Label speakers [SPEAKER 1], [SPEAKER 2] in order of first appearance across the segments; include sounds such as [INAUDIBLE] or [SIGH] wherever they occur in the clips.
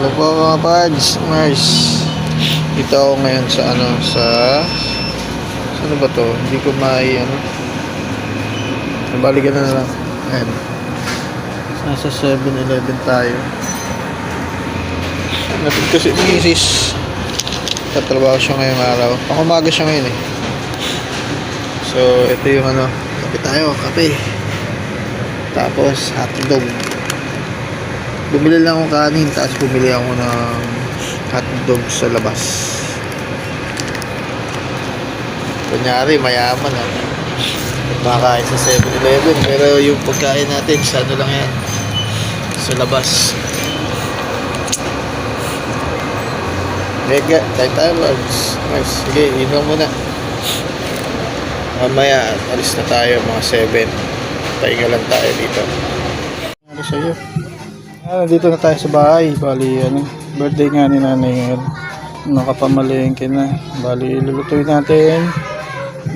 [SPEAKER 1] Hello po mga pads, Mars. Dito ako ngayon sa ano, sa... Ano ba to? Hindi ko mai ano. Nabalikan na lang. Ayan. Nasa 7-Eleven tayo. Napit kasi Mrs. Tatrabaho siya ngayong araw. Pakumaga siya ngayon eh. So, ito yung ano. Kape tayo, kape. Tapos, hotdog. Bumili lang ako kanin, tapos bumili ako ng hotdog sa labas. Kunyari, mayaman ah. Makakain sa 7-Eleven, pero yung pagkain natin, sa ano lang yan, sa labas. Mega, tayo tayo, Lods. Nice. Sige, yun lang muna. Mamaya, alis na tayo, mga 7. Pahinga lang tayo dito. Ano sa'yo? Ah, dito na tayo sa bahay. Bali, ano, birthday nga ni Nanay ngayon. Nakapamalengke na. Bali, lulutuin natin.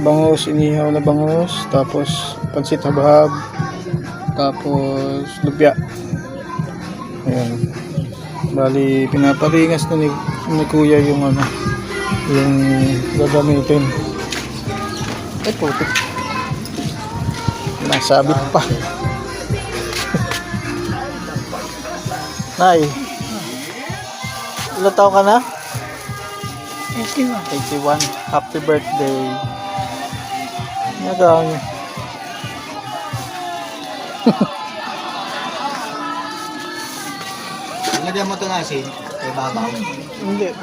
[SPEAKER 1] Bangus, inihaw na bangus. Tapos, pansit habahab. Tapos, lupya. Ayan. Bali, pinaparingas na ni, ni Kuya yung ano, yung gagamitin. Ay, putik. Nasabit pa. Nay. Ilan taon ka na? 81. 81. Happy birthday. Nagawa niyo. [LAUGHS]
[SPEAKER 2] Lagyan mo ito ng asin, kay babaw.
[SPEAKER 1] Hindi.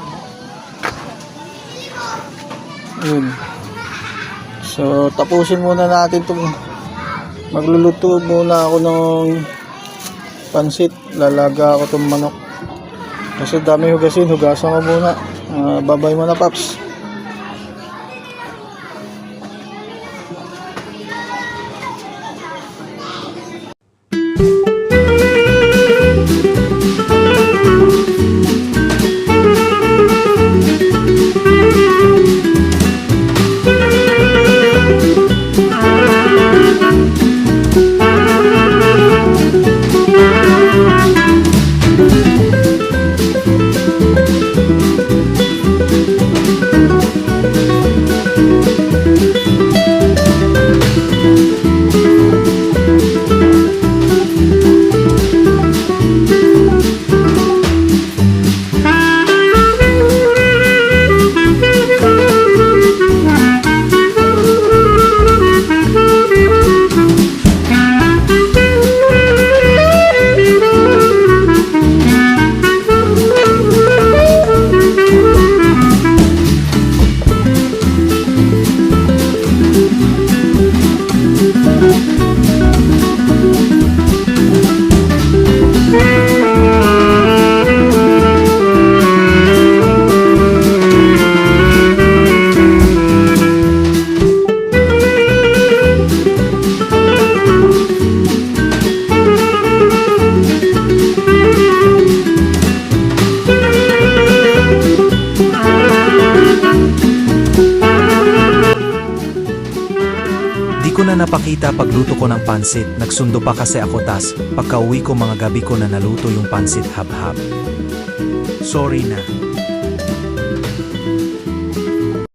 [SPEAKER 1] Yun. So, tapusin muna natin itong magluluto muna ako ng pansit. Lalaga ako itong manok. Kasi dami hugasin. Hugasan ko muna. Ah, babay mo na, Paps.
[SPEAKER 3] Di ko na napakita pagluto ko ng pansit, nagsundo pa kasi ako tas, pagka uwi ko mga gabi ko na naluto yung pansit hab-hab. Sorry na.